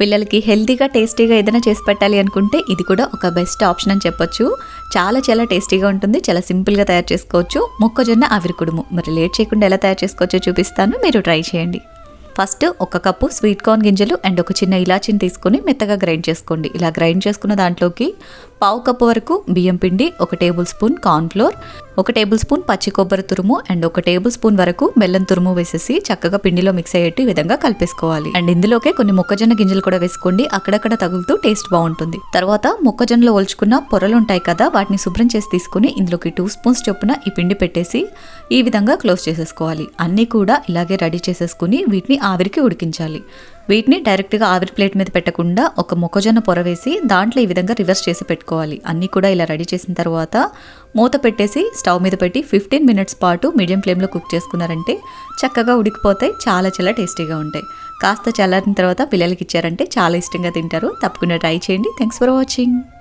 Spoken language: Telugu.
పిల్లలకి హెల్తీగా టేస్టీగా ఏదైనా చేసి పెట్టాలి అనుకుంటే ఇది కూడా ఒక బెస్ట్ ఆప్షన్ అని చెప్పొచ్చు. చాలా చాలా టేస్టీగా ఉంటుంది. చాలా సింపుల్గా తయారు చేసుకోవచ్చు. మొక్కజొన్న ఆవిరి కుడుము. మరి లేట్ చేయకుండా ఎలా తయారు చేసుకోవచ్చో చూపిస్తాను. మీరు ట్రై చేయండి. ఫస్ట్ ఒక కప్పు స్వీట్ కార్న్ గింజలు అండ్ ఒక చిన్న ఇలాచిని తీసుకొని మెత్తగా గ్రైండ్ చేసుకోండి. ఇలా గ్రైండ్ చేసుకున్న దాంట్లోకి పావు కప్పు వరకు బియ్యం పిండి ఒక టేబుల్ స్పూన్ కార్న్ఫ్లోర్ ఒక టేబుల్ స్పూన్ పచ్చి కొబ్బరి తురుము అండ్ ఒక టేబుల్ స్పూన్ వరకు బెల్లం తురుము వేసేసి చక్కగా పిండిలో మిక్స్ అయ్యేట్టు ఈ విధంగా కలిపేసుకోవాలి. అండ్ ఇందులోకే కొన్ని మొక్కజొన్న గింజలు కూడా వేసుకోండి. అక్కడక్కడ తగులుతూ టేస్ట్ బాగుంటుంది. తర్వాత మొక్కజొన్నలో ఒలుచుకున్న పొరలు ఉంటాయి కదా వాటిని శుభ్రం చేసి తీసుకుని ఇందులోకి టూ స్పూన్స్ చొప్పున ఈ పిండి పెట్టేసి ఈ విధంగా క్లోజ్ చేసేసుకోవాలి. అన్నీ కూడా ఇలాగే రెడీ చేసేసుకుని వీటిని ఆవిరికి ఉడికించాలి. వీటిని డైరెక్ట్గా ఆవిరి ప్లేట్ మీద పెట్టకుండా ఒక మొక్కజొన్న పొర వేసి దాంట్లో ఈ విధంగా రివర్స్ చేసి పెట్టుకోవాలి. అన్నీ కూడా ఇలా రెడీ చేసిన తర్వాత మూత పెట్టేసి స్టవ్ మీద పెట్టి ఫిఫ్టీన్ మినిట్స్ పాటు మీడియం ఫ్లేమ్లో కుక్ చేసుకున్నారంటే చక్కగా ఉడికిపోతాయి చాలా చాలా టేస్టీగా ఉంటాయి. కాస్త చల్లారిన తర్వాత పిల్లలకి ఇచ్చారంటే చాలా ఇష్టంగా తింటారు. తప్పకుండా ట్రై చేయండి. Thanks for watching.